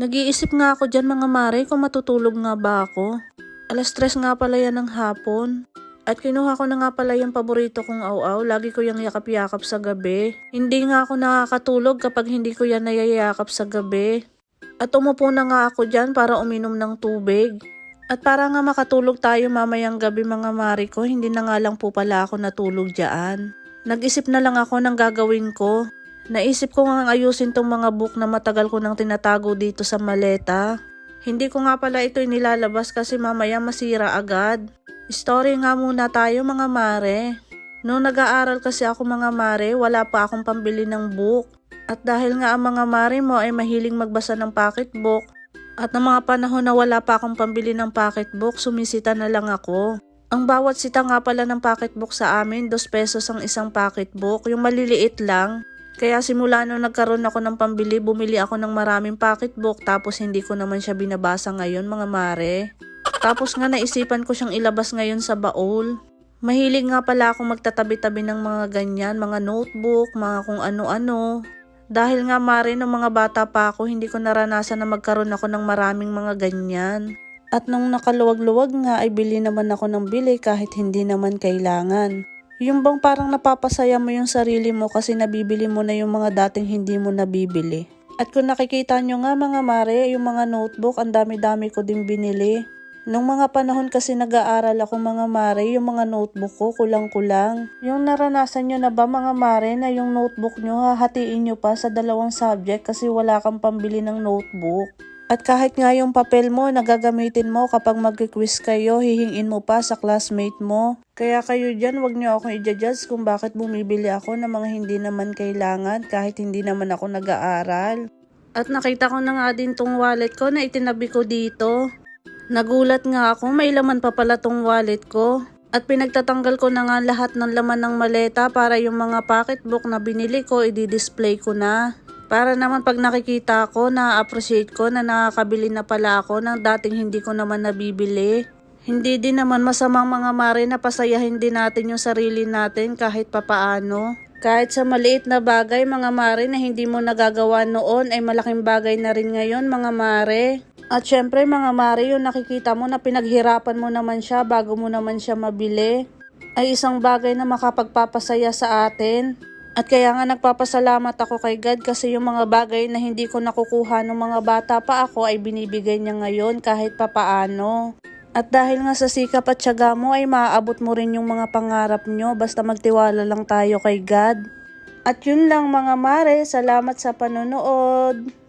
Nag-iisip nga ako dyan mga mare kung matutulog nga ba ako. Alas tres nga pala yan ng hapon. At kinuha ko na nga pala yung paborito kong aw-aw. Lagi ko yung yakap-yakap sa gabi. Hindi nga ako nakakatulog kapag hindi ko yan nayayakap sa gabi. At umupo na nga ako dyan para uminom ng tubig. At para nga makatulog tayo mamayang gabi mga mare ko, hindi na nga lang po pala ako natulog dyan. Nag-isip na lang ako ng gagawin ko. Naisip ko nga ayusin tong mga book na matagal ko nang tinatago dito sa maleta. Hindi ko nga pala ito inilalabas kasi mamaya masira agad. Story nga muna tayo mga mare. Noong nag-aaral kasi ako mga mare, wala pa akong pambili ng book. At dahil nga ang mga mare mo ay mahiling magbasa ng pocketbook, at ng mga panahon na wala pa akong pambili ng pocketbook, sumisita na lang ako. Ang bawat sita nga pala ng pocketbook sa amin, 2 pesos ang isang pocketbook, yung maliliit lang. Kaya simula nung nagkaroon ako ng pambili, bumili ako ng maraming pocketbook tapos hindi ko naman siya binabasa ngayon mga mare. Tapos nga naisipan ko siyang ilabas ngayon sa baul. Mahilig nga pala akong magtatabi-tabi ng mga ganyan, mga notebook, mga kung ano-ano. Dahil nga mare, nung mga bata pa ako, hindi ko naranasan na magkaroon ako ng maraming mga ganyan. At nung nakaluwag-luwag nga ay bili naman ako ng bili kahit hindi naman kailangan. Yung bang parang napapasaya mo yung sarili mo kasi nabibili mo na yung mga dating hindi mo nabibili. At kung nakikita nyo nga mga mare, yung mga notebook, ang dami-dami ko din binili. Nung mga panahon kasi nag-aaral ako mga mare, yung mga notebook ko kulang-kulang. Yung naranasan nyo na ba mga mare na yung notebook nyo hahatiin nyo pa sa dalawang subject kasi wala kang pambili ng notebook? At kahit nga yung papel mo na gagamitin mo kapag mag-quiz kayo, hihingin mo pa sa classmate mo. Kaya kayo dyan, wag nyo akong i-judge kung bakit bumibili ako ng mga hindi naman kailangan kahit hindi naman ako nag-aaral. At nakita ko na nga din tong wallet ko na itinabi ko dito. Nagulat nga ako, may laman pa pala tong wallet ko. At pinagtatanggal ko na nga lahat ng laman ng maleta para yung mga pocketbook na binili ko, i-display ko na. Para naman pag nakikita ko, na-appreciate ko na nakakabili na pala ako ng dating hindi ko naman nabibili. Hindi din naman masamang mga mare na pasayahin din natin yung sarili natin kahit papaano. Kahit sa maliit na bagay mga mare na hindi mo nagagawa noon ay malaking bagay na rin ngayon mga mare. At syempre mga mare yung nakikita mo na pinaghirapan mo naman siya bago mo naman siya mabili ay isang bagay na makapagpapasaya sa atin. At kaya nga nagpapasalamat ako kay God kasi yung mga bagay na hindi ko nakukuha ng mga bata pa ako ay binibigay niya ngayon kahit papaano. At dahil nga sa sikap at tiyaga mo ay maaabot mo rin yung mga pangarap nyo basta magtiwala lang tayo kay God. At yun lang mga mare, salamat sa panonood.